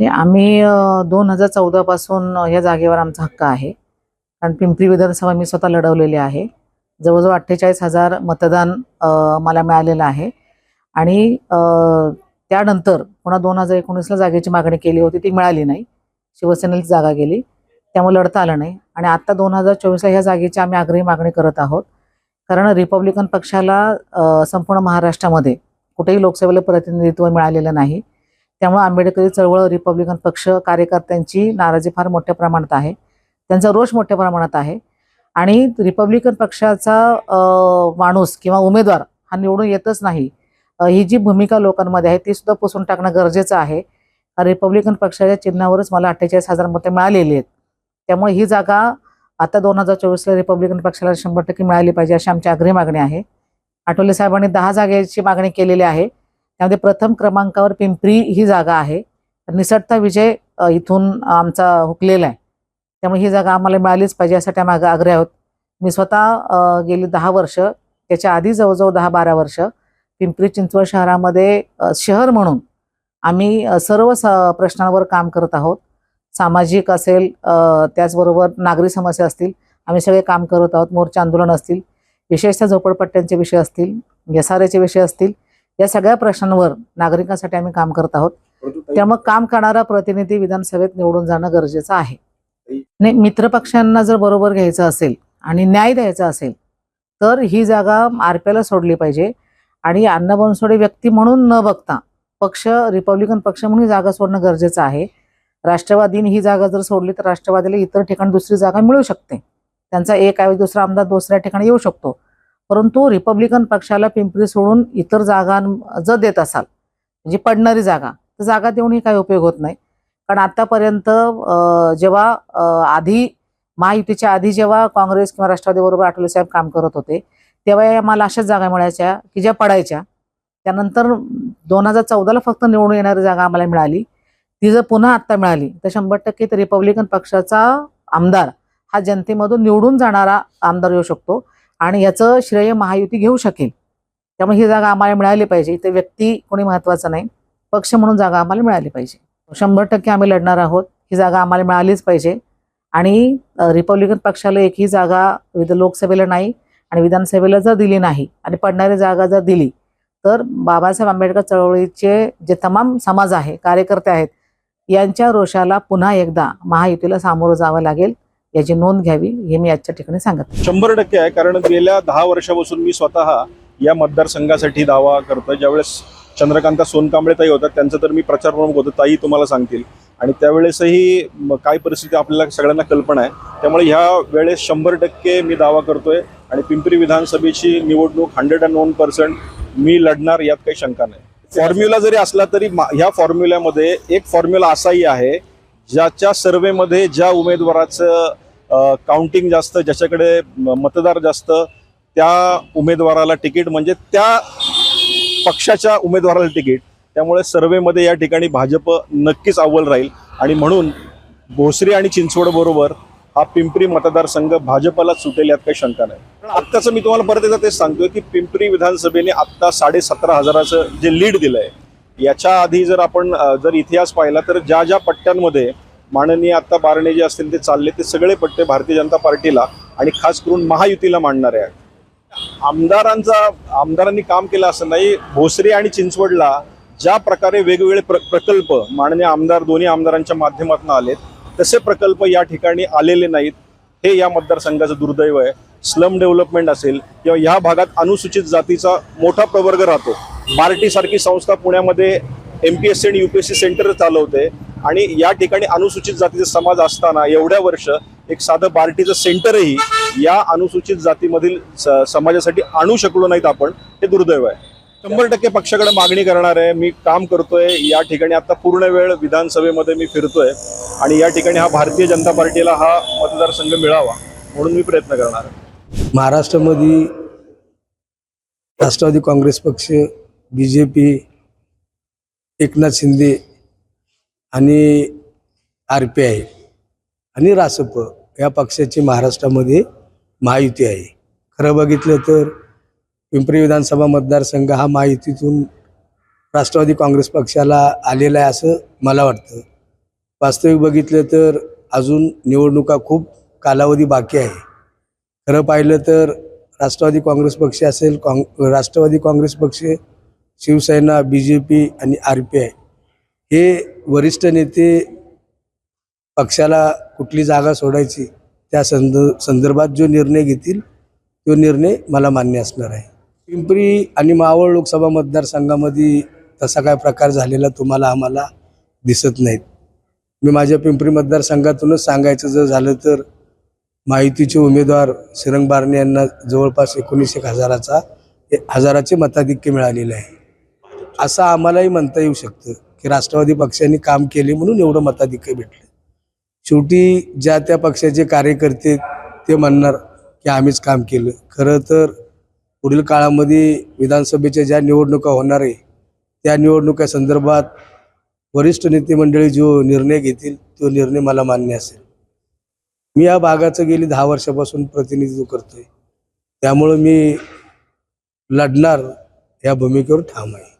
हे आम्ही दोन हजार चौदा पासून या जागेवर आमचा हक्क आहे. कारण पिंपरी विधानसभा मी स्वतः लढवलेली आहे. जवळजवळ अठ्ठेचाळीस हजार मतदान मला मिळालेलं आहे. आणि त्यानंतर पुन्हा दोन हजार एकोणीसला जागेची मागणी केली होती ती मिळाली नाही. शिवसेनेला जागा गेली. त्यामुळे लढता आलं नाही. आणि आत्ता दोन हजार चोवीसला ह्या जागेची आम्ही आग्रही मागणी करत आहोत. कारण रिपब्लिकन पक्षाला संपूर्ण महाराष्ट्रामध्ये कुठेही लोकसभेला प्रतिनिधित्व मिळालेलं नाही. त्यामुळे आंबेडकरी चळवळ रिपब्लिकन पक्ष कार्यकर्त्यांची नाराजी फार मोठ्या प्रमाणात आहे. त्यांचा रोष मोठ्या प्रमाणात आहे. आणि रिपब्लिकन पक्षाचा माणूस किंवा उमेदवार हा निवडून येतच नाही. ही जी भूमिका लोकांमध्ये आहे ती सुद्धा पुसून टाकणं गरजेचं आहे. रिपब्लिकन पक्षाच्या चिन्हावरच मला अठ्ठेचाळीस हजार मतं मिळालेली आहेत. त्यामुळे ही जागा आता दोन हजार चोवीसला रिपब्लिकन पक्षाला शंभर टक्के मिळाली पाहिजे अशी आमची आग्रही मागणी आहे. आठवले साहेबांनी दहा जागेची मागणी केलेली आहे. त्यामध्ये प्रथम क्रमांकावर पिंपरी ही जागा आहे. निसटता विजय इथून आमचा हुकलेला आहे. त्यामुळे ही जागा आम्हाला मिळालीच पाहिजे यासाठी आम्ही आग- आग्रह आहोत. मी स्वतः गेली दहा वर्ष. त्याच्या आधी जवळजवळ दहा बारा वर्ष. पिंपरी चिंचवड शहरामध्ये शहर म्हणून आम्ही सर्व स प्रश्नांवर काम करत आहोत. सामाजिक असेल त्याचबरोबर नागरी समस्या असतील आम्ही सगळे काम करत आहोत. मोर्चा आंदोलन असतील विशेषतः झोपडपट्ट्यांचे विषय असतील घसाऱ्याचे विषय असतील या सगळ्या प्रश्नांवर नागरिकांसाठी आम्ही काम करत आहोत. त्यामुळे काम करणारा प्रतिनिधी विधानसभेत निवडून जाणं गरजेचं आहे. नाही मित्रपक्षांना जर बरोबर घ्यायचं असेल आणि न्याय द्यायचा असेल तर ही जागा आरपीआयला सोडली पाहिजे. आणि अण्णा बनसोडे व्यक्ती म्हणून न बघता पक्ष रिपब्लिकन पक्ष म्हणून ही जागा सोडणं गरजेचं आहे. राष्ट्रवादीने ही जागा जर सोडली तर राष्ट्रवादीला इतर ठिकाणी दुसरी जागा मिळू शकते. त्यांचा एक ऐवजी दुसरा आमदार दुसऱ्या ठिकाणी येऊ शकतो. परंतु रिपब्लिकन पक्षाला पिंपरी सोडून इतर जागा जर देत असाल म्हणजे पडणारी जागा तर जागा देऊनही काही उपयोग होत नाही. कारण आतापर्यंत जेव्हा आधी महायुतीच्या आधी जेव्हा काँग्रेस किंवा राष्ट्रवादी बरोबर आठवले साहेब काम करत होते तेव्हा आम्हाला अशाच जागा मिळायच्या की ज्या पडायच्या. त्यानंतर दोन हजार चौदाला फक्त निवडून येणारी जागा आम्हाला मिळाली. ती जर पुन्हा आत्ता मिळाली तर शंभर टक्के तर रिपब्लिकन पक्षाचा आमदार हा जनतेमधून निवडून जाणारा आमदार येऊ शकतो. आणि याचं श्रेय महायुती घेऊ शकेल. त्यामुळे ही जागा आम्हाला मिळाली पाहिजे. इथे व्यक्ती कोणी महत्वाचं नाही. पक्ष म्हणून जागा आम्हाला मिळाली पाहिजे. शंभर टक्के आम्ही लढणार आहोत. ही जागा आम्हाला मिळालीच पाहिजे. आणि रिपब्लिकन पक्षाला एकही जागा विध लोकसभेला नाही आणि विधानसभेला जर दिली नाही आणि पडणारी जागा जर दिली तर बाबासाहेब आंबेडकर चळवळीचे जे तमाम समाज आहे कार्यकर्ते आहेत यांच्या रोषाला पुन्हा एकदा महायुतीला सामोरं जावं लागेल. याची नोंद घ्यावी हे मी आजच्या ठिकाणी सांगत शंभर टक्के आहे कारण गेल्या दहा वर्षापासून मी स्वतः या मतदारसंघासाठी दावा करतो ज्यावेळेस चंद्रकांता सोनकांबळे ताई होतात त्यांचं तर मी प्रचार प्रमुख होतो ताई तुम्हाला सांगतील. आणि त्यावेळेसही काय परिस्थिती आपल्याला सगळ्यांना कल्पना आहे. त्यामुळे ह्या वेळेस शंभर टक्के मी दावा करतोय. आणि पिंपरी विधानसभेची निवडणूक हंड्रेड अँड वन पर्सेंट मी लढणार यात काही शंका नाही. फॉर्म्युला जरी असला तरी ह्या फॉर्म्युल्यामध्ये एक फॉर्म्युला असाही आहे ज्याच्या सर्वेमध्ये ज्या उमेदवाराचं काउंटिंग जास्त ज्याच्याकडे मतदार जास्त त्या उमेदवाराला तिकीट म्हणजे त्या पक्षाच्या उमेदवाराला तिकीट. त्यामुळे सर्वेमध्ये या ठिकाणी भाजप नक्कीच अव्वल राहील. आणि म्हणून भोसरी आणि चिंचवडबरोबर हा पिंपरी मतदारसंघ भाजपला सुटेल यात काही शंका नाही. पण आत्ताचं मी तुम्हाला परत एकदा तेच सांगतोय की पिंपरी विधानसभेने आत्ता साडे सतरा हजाराचं जे लीड दिलंय याच्या आधी जर आपण जर इतिहास पाहिला तर ज्या ज्या पट्ट्यांमध्ये माननीय आता बारणे जे असतील ते चालले ते सगळे पट्टे भारतीय जनता पार्टीला आणि खास करून महायुतीला मांडणारे आहेत. आमदारांचा आमदारांनी काम केलं असं नाही भोसरी आणि चिंचवडला ज्या प्रकारे वेगवेगळे प्र प्रकल्प माननीय आमदार दोन्ही आमदारांच्या माध्यमातून आलेत तसे प्रकल्प या ठिकाणी आलेले नाहीत. हे या मतदारसंघाचं दुर्दैव आहे. स्लम डेव्हलपमेंट असेल किंवा ह्या भागात अनुसूचित जातीचा मोठा प्रवर्ग राहतो. मार्टीसारखी संस्था पुण्यामध्ये एम पी एस सी आणि U P S C centre चालवते. आणि या ठिकाणी अनुसूचित जातीचे समाज असताना एवढ्या वर्ष एक साधं पार्टीचं सेंटरही या अनुसूचित जातीमधील स- समाजासाठी आणू शकलो नाहीत आपण हे दुर्दैव आहे. शंभर टक्के पक्षाकडे मागणी करणार आहे. मी काम करतोय. या ठिकाणी आता पूर्ण वेळ विधानसभेमध्ये मी फिरतोय. आणि या ठिकाणी हा भारतीय जनता पार्टीला हा मतदारसंघ मिळावा म्हणून मी प्रयत्न करणार आहे. महाराष्ट्रामध्ये राष्ट्रवादी काँग्रेस पक्ष B J P Eknath Shinde आणि आर पी आय आणि रासप या पक्षाची महाराष्ट्रामध्ये महायुती आहे. खरं बघितलं तर पिंपरी विधानसभा मतदारसंघ हा महायुतीतून राष्ट्रवादी काँग्रेस पक्षाला आलेला आहे असं मला वाटतं. वास्तविक बघितलं तर अजून निवडणुका खूप कालावधी बाकी आहे. खरं पाहिलं तर राष्ट्रवादी काँग्रेस पक्ष असेल काँग राष्ट्रवादी काँग्रेस पक्ष शिवसेना बी जे पी आणि आर पी आय हे वरिष्ठ नेते पक्षाला कुठली जागा सोडायची त्या संद संदर्भात जो निर्णय घेतील तो निर्णय मला मान्य असणार आहे. पिंपरी आणि मावळ लोकसभा मतदारसंघामध्ये तसा काय प्रकार झालेला तुम्हाला आम्हाला दिसत नाहीत. मी माझ्या पिंपरी मतदारसंघातूनच सांगायचं जर झालं तर माहितीचे उमेदवार सिरंग बारणे यांना जवळपास एकोणीस एक हजाराचा हजाराचे मताधिक्य मिळालेले आहे. असं आम्हालाही म्हणता येऊ शकतं. की राष्ट्रवादी पक्षाने काम केले म्हणून एवढं मताधिक्य भेटलं. शेवटी ज्या त्या पक्षाचे कार्यकर्ते ते म्हणणार की आम्हीच काम केलं. खरं तर पुढील काळामध्ये विधानसभेच्या ज्या निवडणुका होणार आहे त्या निवडणुका संदर्भात वरिष्ठ नेते मंडळी जो निर्णय घेतील तो निर्णय मला मान्य असेल. मी या भागाचं गेली दहा वर्षापासून प्रतिनिधित्व करतोय. त्यामुळं मी लढणार या भूमिकेवर ठाम आहे.